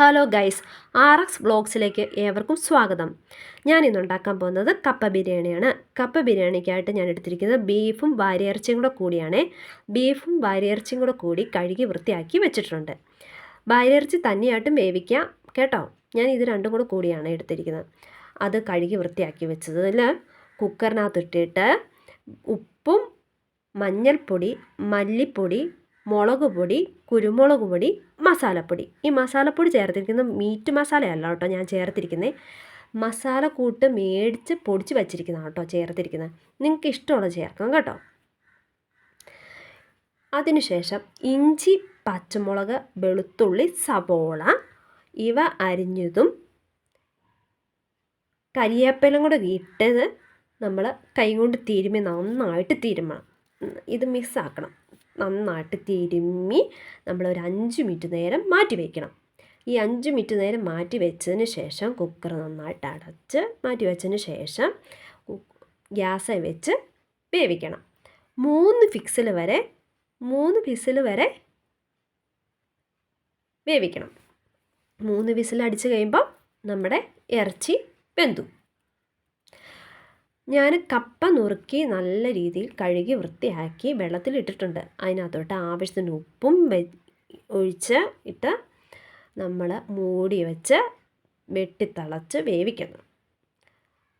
Hello guys R X ബ്ലോഗ്സിലേക്ക് ഏവർക്കും സ്വാഗതം. ഞാൻ ഇന്ന് ഉണ്ടാക്കാൻ പോകുന്നത് കപ്പ ബിരിയാണിയാണ്. കപ്പ ബിരിയാണിക്കായിട്ട് ഞാൻ എടുത്തിരിക്കുന്നത് ബീഫും വാരിയിറച്ചിയും കൂടെ കൂടിയാണ്. ബീഫും വാരിയിറച്ചിയും കൂടെ കൂടി കഴുകി വൃത്തിയാക്കി വെച്ചിട്ടുണ്ട്. വാരിയിറച്ചി തന്നെയായിട്ടും വേവിക്കാം കേട്ടോ? ഞാൻ ഇത് രണ്ടും കൂടെ കൂടിയാണ് എടുത്തിരിക്കുന്നത്. അത് കഴുകി വൃത്തിയാക്കി വെച്ചതിൽ കുക്കറിനകത്തിട്ടിട്ട് ഉപ്പും മഞ്ഞൾപ്പൊടി മല്ലിപ്പൊടി മുളക് പൊടി കുരുമുളക് പൊടി മസാലപ്പൊടി. ഈ മസാലപ്പൊടി ചേർത്തിരിക്കുന്ന മീറ്റ് മസാലയല്ല കേട്ടോ ഞാൻ ചേർത്തിരിക്കുന്നത് മസാല കൂട്ട് മേടിച്ച് പൊടിച്ച് വച്ചിരിക്കുന്നതാണ് കേട്ടോ ചേർത്തിരിക്കുന്നത്. നിങ്ങൾക്ക് ഇഷ്ടമുള്ളത് ചേർക്കാം കേട്ടോ. അതിനുശേഷം ഇഞ്ചി പച്ചമുളക് വെളുത്തുള്ളി സവോള ഇവ അരിഞ്ഞതും കരിയേപ്പലും കൂടെ ഇട്ടത് നമ്മൾ കൈ കൊണ്ട് തിരുമ്മി നന്നായിട്ട് തിരുമ്മണം ഇത് മിക്സാക്കണം നന്നായിട്ട് തിരുമ്മി ഒരു അഞ്ച് മിനിറ്റ് നേരം മാറ്റി വയ്ക്കണം ഈ അഞ്ച് മിനിറ്റ് നേരം മാറ്റി വെച്ചതിന് ശേഷം കുക്കർ നന്നായിട്ട് അടച്ച് മാറ്റി വെച്ചതിന് ശേഷം ഗ്യാസ് വെച്ച് വേവിക്കണം. മൂന്ന് ഫിക്സിൽ വരെ മൂന്ന് ഫിസിൽ വരെ വേവിക്കണം. മൂന്ന് വിസിൽ അടിച്ച് കഴിയുമ്പോൾ നമ്മുടെ ഇറച്ചി വെന്തു. ഞാൻ കപ്പ നുറുക്കി നല്ല രീതിയിൽ കഴുകി വൃത്തിയാക്കി വെള്ളത്തിലിട്ടിട്ടുണ്ട്. അതിനകത്തോട്ട് ആവശ്യത്തിന് ഉപ്പും ഒഴിച്ച് ഇട്ട് നമ്മൾ മൂടി വെച്ച് വെട്ടിത്തിളച്ച് വേവിക്കണം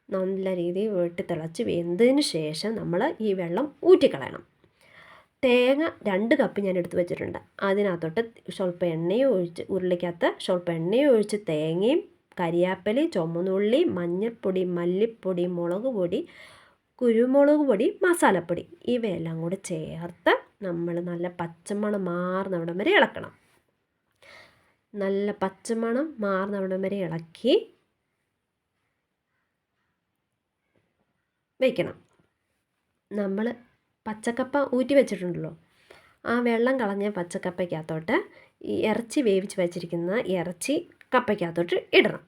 നല്ല രീതിയിൽ വെട്ടിത്തിളച്ച് വെന്തതിന് ശേഷം നമ്മൾ ഈ വെള്ളം ഊറ്റിക്കളയണം. തേങ്ങ രണ്ട് കപ്പ് ഞാൻ എടുത്ത് വെച്ചിട്ടുണ്ട്. അതിനകത്തോട്ട് സ്വല്പം എണ്ണയും ഒഴിച്ച് ഉരുളിക്കകത്ത് സ്വല്പം എണ്ണയും ഒഴിച്ച് തേങ്ങയും കരിയാപ്പലി ചുമന്നുള്ളി മഞ്ഞൾപ്പൊടി മല്ലിപ്പൊടി മുളക് പൊടി കുരുമുളക് പൊടി മസാലപ്പൊടി. ഇവയെല്ലാം കൂടി ചേർത്ത് നമ്മൾ നല്ല പച്ചമണം മാറുന്നവിടം വരെ ഇളക്കണം. നല്ല പച്ചമണം മാറുന്നവിടം വരെ ഇളക്കി വയ്ക്കണം നമ്മൾ പച്ചക്കപ്പ ഊറ്റി വെച്ചിട്ടുണ്ടല്ലോ ആ വെള്ളം കളഞ്ഞ പച്ചക്കപ്പയ്ക്കകത്തോട്ട് ഈ ഇറച്ചി വേവിച്ച് വെച്ചിരിക്കുന്ന ഇറച്ചി കപ്പയ്ക്കകത്തോട്ട് ഇടണം.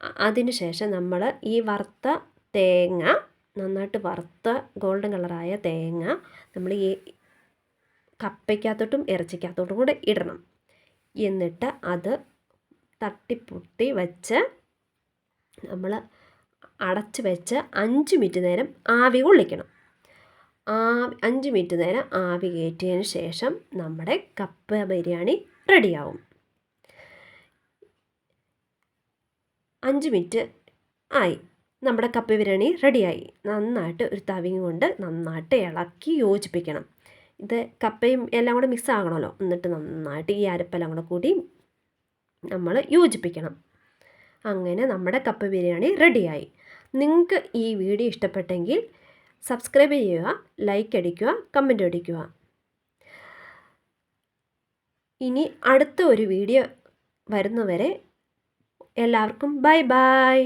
അതിന് ശേഷം നമ്മൾ ഈ വറുത്ത തേങ്ങ നന്നായിട്ട് വറുത്ത ഗോൾഡൻ കളറായ തേങ്ങ നമ്മൾ ഈ കപ്പയ്ക്കകത്തോട്ടും ഇറച്ചിക്കകത്തോട്ടും കൂടെ ഇടണം. എന്നിട്ട് അത് തട്ടിപ്പൊട്ടി വെച്ച് നമ്മൾ അടച്ച് വെച്ച് അഞ്ച് മിനിറ്റ് നേരം ആവി കൊള്ളിക്കണം. ആ അഞ്ച് മിനിറ്റ് നേരം ആവി കയറ്റിയതിന് ശേഷം നമ്മുടെ കപ്പ ബിരിയാണി റെഡിയാവും. അഞ്ച് മിനിറ്റ് ആയി. നമ്മുടെ കപ്പ ബിരിയാണി റെഡിയായി. നന്നായിട്ട് ഒരു തവിങ് കൊണ്ട് നന്നായിട്ട് ഇളക്കി യോജിപ്പിക്കണം. ഇത് കപ്പയും എല്ലാം കൂടെ മിക്സ് ആകണമല്ലോ. എന്നിട്ട് നന്നായിട്ട് ഈ അരപ്പെല്ലാം കൂടെ കൂടി നമ്മൾ യോജിപ്പിക്കണം. അങ്ങനെ നമ്മുടെ കപ്പ ബിരിയാണി റെഡിയായി. നിങ്ങൾക്ക് ഈ വീഡിയോ ഇഷ്ടപ്പെട്ടെങ്കിൽ സബ്സ്ക്രൈബ് ചെയ്യുക ലൈക്ക് അടിക്കുക കമന്റ് അടിക്കുക. ഇനി അടുത്ത ഒരു വീഡിയോ വരുന്നവരെ എല്ലാവർക്കും ബൈ ബൈ.